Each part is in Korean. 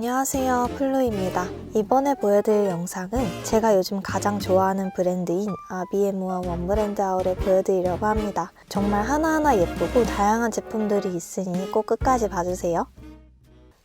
안녕하세요. 플루입니다. 이번에 보여드릴 영상은 제가 요즘 가장 좋아하는 브랜드인 아비에무와 원브랜드 아울을 보여드리려고 합니다. 정말 하나하나 예쁘고 다양한 제품들이 있으니 꼭 끝까지 봐주세요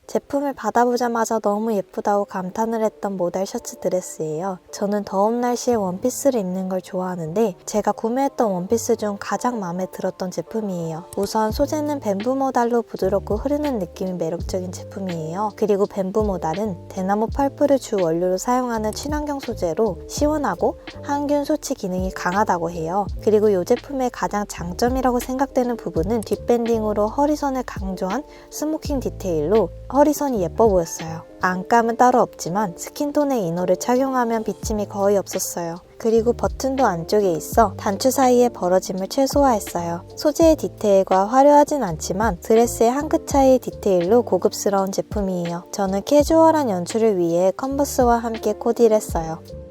제품을 받아보자마자 너무 예쁘다고 감탄을 했던 모델 셔츠 드레스예요. 저는 더운 날씨에 원피스를 입는 걸 좋아하는데 제가 구매했던 원피스 중 가장 마음에 들었던 제품이에요. 우선 소재는 뱀부 모달로 부드럽고 흐르는 느낌이 매력적인 제품이에요. 그리고 뱀부 모달은 대나무 펄프를 주 원료로 사용하는 친환경 소재로 시원하고 항균 소치 기능이 강하다고 해요. 그리고 이 제품의 가장 장점이라고 생각되는 부분은 뒷밴딩으로 허리선을 강조한 스모킹 디테일로 허리선이 예뻐 보였어요. 안감은 따로 없지만 스킨톤의 이너를 착용하면 비침이 거의 없었어요. 그리고 버튼도 안쪽에 있어 단추 사이의 벌어짐을 최소화했어요. 소재의 디테일과 화려하진 않지만 드레스의 한 끗 차이의 디테일로 고급스러운 제품이에요. 저는 캐주얼한 연출을 위해 컨버스와 함께 코디했어요.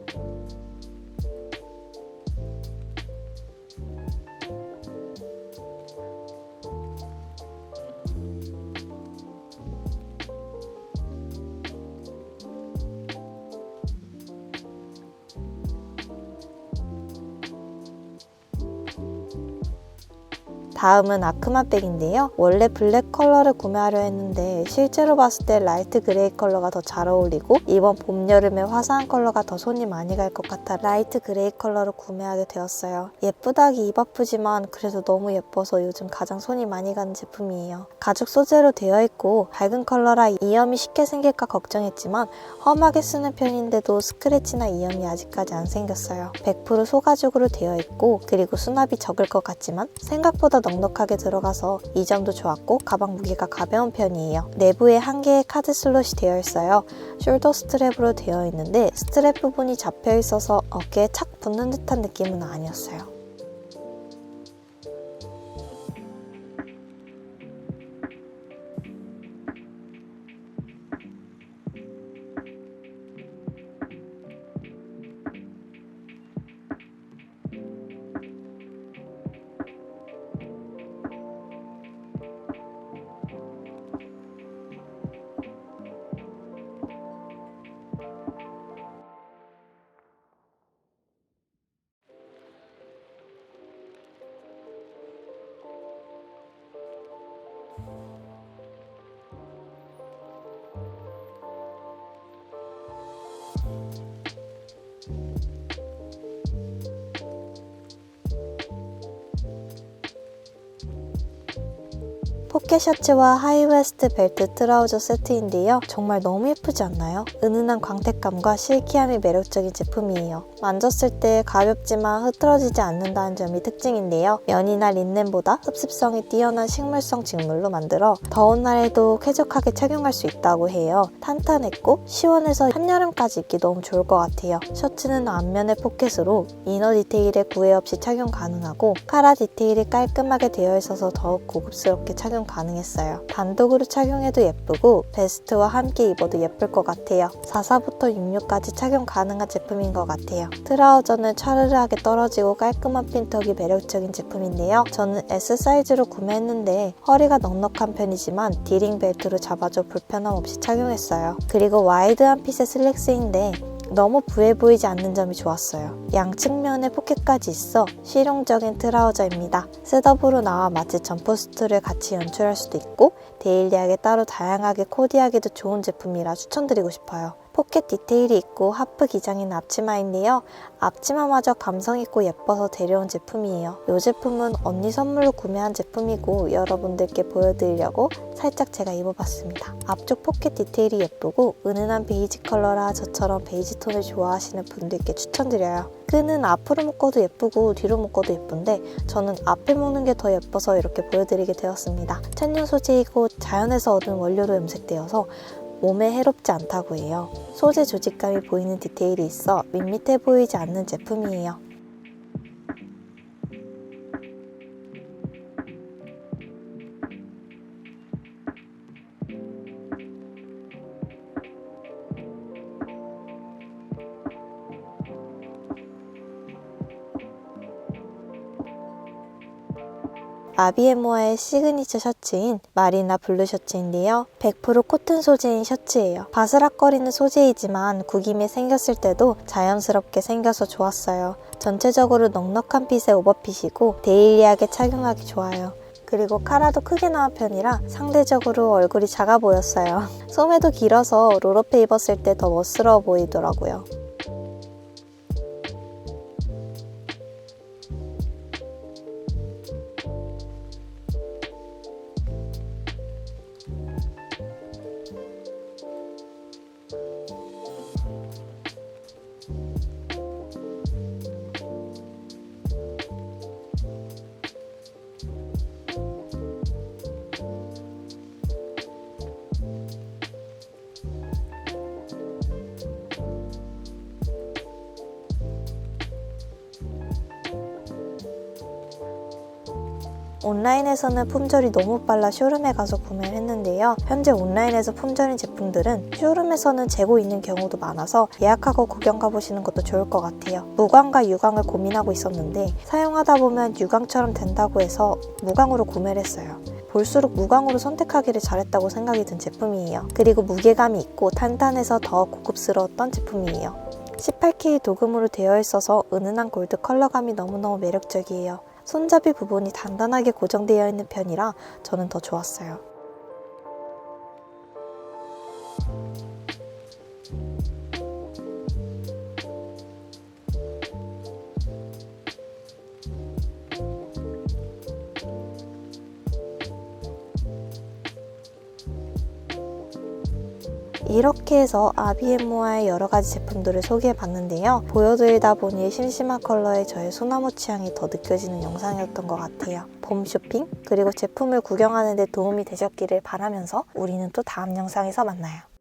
다음은 아크마백인데요. 원래 블랙 컬러를 구매하려 했는데 실제로 봤을 때 라이트 그레이 컬러가 더 잘 어울리고 이번 봄, 여름에 화사한 컬러가 더 손이 많이 갈 것 같아 라이트 그레이 컬러를 구매하게 되었어요. 예쁘다기 입 아프지만 그래도 너무 예뻐서 요즘 가장 손이 많이 가는 제품이에요. 가죽 소재로 되어 있고 밝은 컬러라 이염이 쉽게 생길까 걱정했지만 험하게 쓰는 편인데도 스크래치나 이염이 아직까지 안 생겼어요. 100% 소가죽으로 되어 있고 그리고 수납이 적을 것 같지만 생각보다 넉 넉하게 들어가서 이 점도 좋았고 가방 무게가 가벼운 편이에요. 내부에 한 개의 카드 슬롯이 되어 있어요. 숄더 스트랩으로 되어 있는데 스트랩 부분이 잡혀 있어서 어깨에 착 붙는 듯한 느낌은 아니었어요. Thank you. 포켓 셔츠와 하이웨스트 벨트 트라우저 세트인데요. 정말 너무 예쁘지 않나요? 은은한 광택감과 실키함이 매력적인 제품이에요. 만졌을 때 가볍지만 흐트러지지 않는다는 점이 특징인데요. 면이나 린넨보다 흡습성이 뛰어난 식물성 직물로 만들어 더운 날에도 쾌적하게 착용할 수 있다고 해요. 탄탄했고 시원해서 한여름까지 입기 너무 좋을 것 같아요. 셔츠는 앞면에 포켓으로 이너 디테일에 구애 없이 착용 가능하고 카라 디테일이 깔끔하게 되어 있어서 더욱 고급스럽게 착용 가능 했어요. 단독으로 착용해도 예쁘고 베스트와 함께 입어도 예쁠 것 같아요. 44부터 66까지 착용 가능한 제품인 것 같아요. 트라우저는 차르르하게 떨어지고 깔끔한 핀턱이 매력적인 제품인데요. 저는 S 사이즈로 구매했는데 허리가 넉넉한 편이지만 디링 벨트로 잡아줘 불편함 없이 착용했어요. 그리고 와이드한 핏의 슬랙스인데 너무 부해 보이지 않는 점이 좋았어요. 양 측면에 포켓까지 있어 실용적인 트라우저입니다. 셋업으로 나와 마치 점퍼스트를 같이 연출할 수도 있고 데일리하게 따로 다양하게 코디하기도 좋은 제품이라 추천드리고 싶어요. 포켓 디테일이 있고 하프 기장인 앞치마인데요. 앞치마마저 감성있고 예뻐서 데려온 제품이에요. 이 제품은 언니 선물로 구매한 제품이고 여러분들께 보여드리려고 살짝 제가 입어봤습니다. 앞쪽 포켓 디테일이 예쁘고 은은한 베이지 컬러라 저처럼 베이지 톤을 좋아하시는 분들께 추천드려요. 끈은 앞으로 묶어도 예쁘고 뒤로 묶어도 예쁜데 저는 앞에 묶는 게 더 예뻐서 이렇게 보여드리게 되었습니다. 천연 소재이고 자연에서 얻은 원료로 염색되어서 몸에 해롭지 않다고 해요. 소재 조직감이 보이는 디테일이 있어 밋밋해 보이지 않는 제품이에요. 아비에모아의 시그니처 셔츠인 마리나 블루 셔츠인데요. 100% 코튼 소재인 셔츠예요. 바스락거리는 소재이지만 구김이 생겼을 때도 자연스럽게 생겨서 좋았어요. 전체적으로 넉넉한 핏의 오버핏이고 데일리하게 착용하기 좋아요. 그리고 카라도 크게 나온 편이라 상대적으로 얼굴이 작아 보였어요. 소매도 길어서 롤업해 입었을 때 더 멋스러워 보이더라고요. 온라인에서는 품절이 너무 빨라 쇼룸에 가서 구매를 했는데요. 현재 온라인에서 품절인 제품들은 쇼룸에서는 재고 있는 경우도 많아서 예약하고 구경 가보시는 것도 좋을 것 같아요. 무광과 유광을 고민하고 있었는데 사용하다 보면 유광처럼 된다고 해서 무광으로 구매를 했어요. 볼수록 무광으로 선택하기를 잘했다고 생각이 든 제품이에요. 그리고 무게감이 있고 탄탄해서 더 고급스러웠던 제품이에요. 18K 도금으로 되어 있어서 은은한 골드 컬러감이 너무너무 매력적이에요. 손잡이 부분이 단단하게 고정되어 있는 편이라 저는 더 좋았어요. 이렇게 해서 아비에모아의 여러 가지 제품들을 소개해 봤는데요. 보여드리다 보니 심심한 컬러의 저의 소나무 취향이 더 느껴지는 영상이었던 것 같아요. 봄 쇼핑, 그리고 제품을 구경하는 데 도움이 되셨기를 바라면서 우리는 또 다음 영상에서 만나요.